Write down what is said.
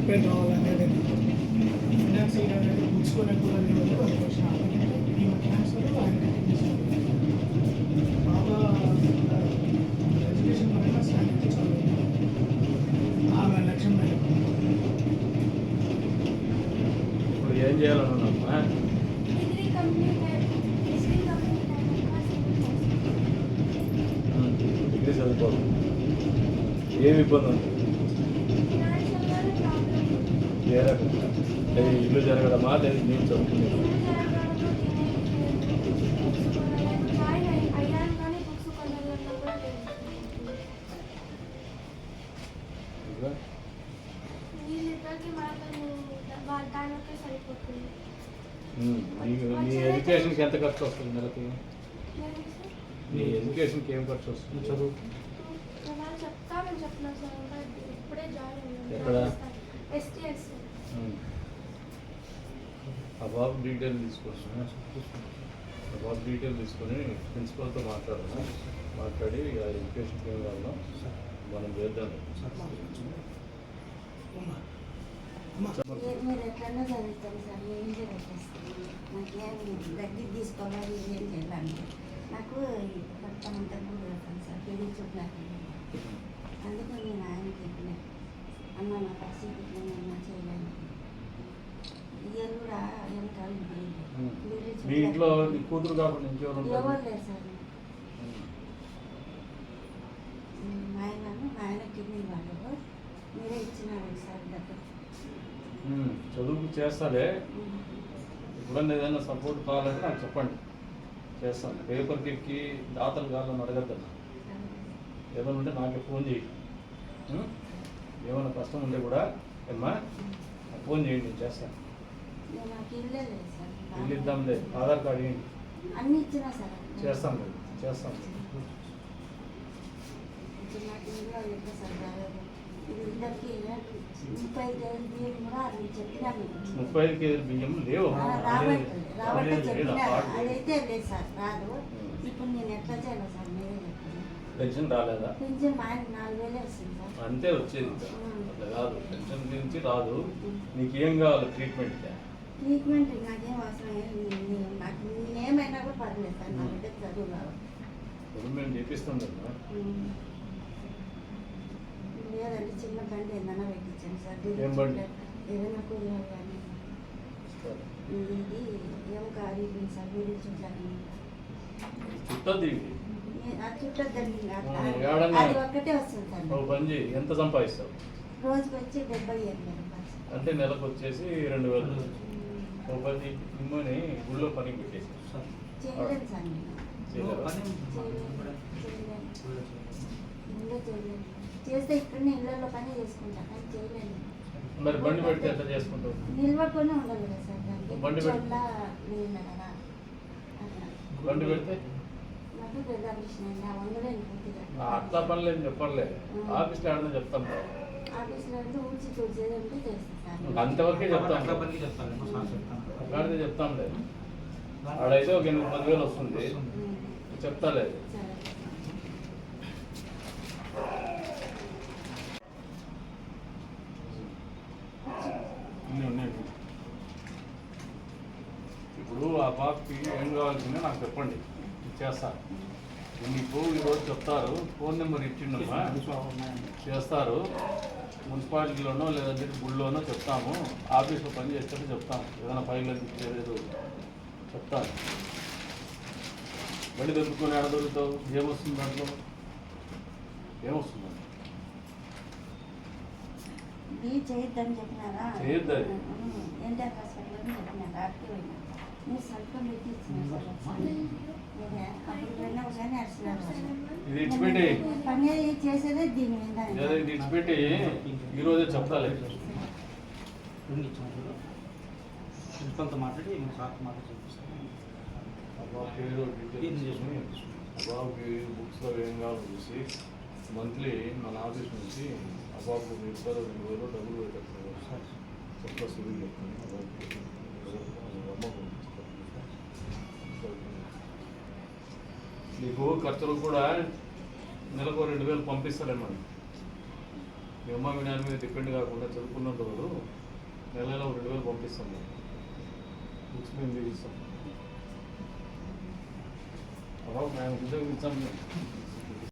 ఎక్కడ కావాలనేది ఫినాన్షియల్ అనేది మేరకు. ఇప్పుడు ఏం చేయాలనుకున్నామ్మా డిగ్రీ చదువుకోవాలి. ఏమి ఇబ్బంది ఉంది? లేదు ఇల్లు జరగడమా? లేదు నేను చదువుకునేది. నీ ఎడ్యుకేషన్కి ఎంత ఖర్చు వస్తుంది నెలకి? నీ ఎడ్యుకేషన్కి ఏం ఖర్చు వస్తుంది? చదువు ఎక్కడ? ఆ బాబు డీటెయిల్ తీసుకోవచ్చు ఆ బాబు డీటెయిల్ తీసుకొని ప్రిన్సిపల్తో మాట్లాడదాం. మాట్లాడి ఆ ఎడ్యుకేషన్కి ఏం కావాలో మనం చేద్దాం. మీరు ఎట్లన్నా చదువుతారు సార్? ఏం చదివిస్తాను నాకేం దగ్గర తీసుకోవాలి ఏం చేయాలంటే నాకు మొత్తం అంతా కూడా సార్. పెళ్ళి చూడలేదు అందుకు నేను ఆయన చెప్పిన అన్న నా పరిస్థితి ఇట్లా చేయలేను ఇయర్ కూడా ఏం కాదు ఉమ్. మీ ఇంట్లో నీ కూతురు కాకుండా ఇంకెవరు ఎవరు ఉంటారు లేరు సార్ ఉమ్. ఉమ్, మా ఆయనను మా ఆయన కిడ్నీ వాళ్ళు మీరే ఇచ్చినారు సార్ డబ్బు ఉమ్. చదువుకు చేస్తాలే ఉమ్. ఎప్పుడన్నా ఏదైనా సపోర్ట్ కావాలంటే నాకు చెప్పండి చేస్తాను పేపర్కి ఎక్కి దాతలు కావాలని అడగద్దు ఏదైనా ఉంటే నాకే ఫోన్ చేయి? ఏమైనా కష్టం ఉంటే కూడా నాకు ఫోన్ చేయండి చేస్తాను. ఇల్లే లేదు ఇద్దాంలే ఆధార్ కార్డు ఇవ్వండి. చేస్తాం లేదు చేస్తాం ముప్పై ఐదు కేజీల బియ్యం లేవు. అదైతే లేదు సార్ రాదు. ఇప్పుడు నేను ఎట్లా చేయాలి సార్? పెన్షన్ రాలేదా? పెన్షన్ మా ఆయన నాలుగు వేలే వస్తుంది సార్. అంతే వచ్చేది ఇంకా. అట్లా కాదు. పెన్షన్ గురించి రాదు. నీకేం కావాలి ట్రీట్మెంట్ ట్రీట్మెంట్ నాకేం అవసరం లేదు. నేను- నాకు నేనేమైనా కూడా పర్లేదు సార్. నా చదువు కావాలి మేము చేపిస్తుందమ్మా ఉమ్. చిన్న బండి ఏదైనా పెట్టించాను సార్. ఏం బండి? ఏదైనా కూరగాయలు కానీ. ఇది ఏం కాదు సార్? చూడాలి పని ఎంత సంపాదిస్తావు? రోజుకి వచ్చి డెబ్బై. అంటే నెలకు వచ్చేసి రెండు వేలు. ఒక పది ఇమ్మని గుళ్ళో పనికి పెట్టేసి. చేస్తే ఇక్కడనే పని చేసుకుంటాను కానీ చేయలేను. మరి బండి పెడితే ఎట్లా చేసుకుంటావు? నిల్వకొని ఉండాలి కదా సార్. దానికి బండి బండి పెడితే? అట్లా పనులు ఏం చెప్పర్లే ఆఫీస్లో ఆడనే చెప్తాం అంతవరకే చెప్తాను అట్లాడితే చెప్తాంలే ఆడైతే ఒక ఎనిమిది పదివేలు వస్తుంది. ఉమ్. చెప్తాలే. ఇప్పుడు ఆ బాబుకి ఏం కావాల్సిందో నాకు చెప్పండి. చేస్తాను మీకు ఈరోజు చెప్తారు? ఫోన్ నెంబర్ ఇచ్చిండమ్మా. చేస్తారు. మున్సిపాలిటీలోనో లేదంటే గుళ్ళోనో చెప్తాము. ఆఫీస్లో పని చేస్తే చెప్తాము ఏదైనా ఫైల్ ఇచ్చేది చెప్తాను బండి దొరుకుకొని ఆడ దొరుకుతావు. ఏమొస్తుంది దాంట్లో? ఏమొస్తుంది బీ చేయొద్దని చెప్పినారా? చేయొద్దు మీరు సార్. మీరే సార్. ఇది ఇచ్చిపెట్టి పని చేసేదే దీని మీద ఇది ఇచ్చిపెట్టి ఈరోజే చూడు ప్రిన్సిపల్తో మాట్లాడి నేను సార్తో మాట్లాడి చూపిస్తాను బాబుకి ఏదో డీటెయిల్స్ చేసుకుని బాబుకి బుక్స్లో ఏం కావాలో చూసి మంత్లీ మన ఆఫీస్ నుంచి రెండు వేలు డబ్బులు పెట్టారు చెప్తా సివిల్ చెప్తాను. ఖర్చులకు ఖర్చులు కూడా నెలకు రెండు వేలు పంపిస్తారేమో మీ అమ్మ మీ నాన్న మీద డిపెండ్ కాకుండా చదువుకున్న రోజు నెలలో రెండు వేలు పంపిస్తాం మేము. బుక్స్ మేము తీస్తాం అలా మేము ఉద్యోగం ఇస్తాం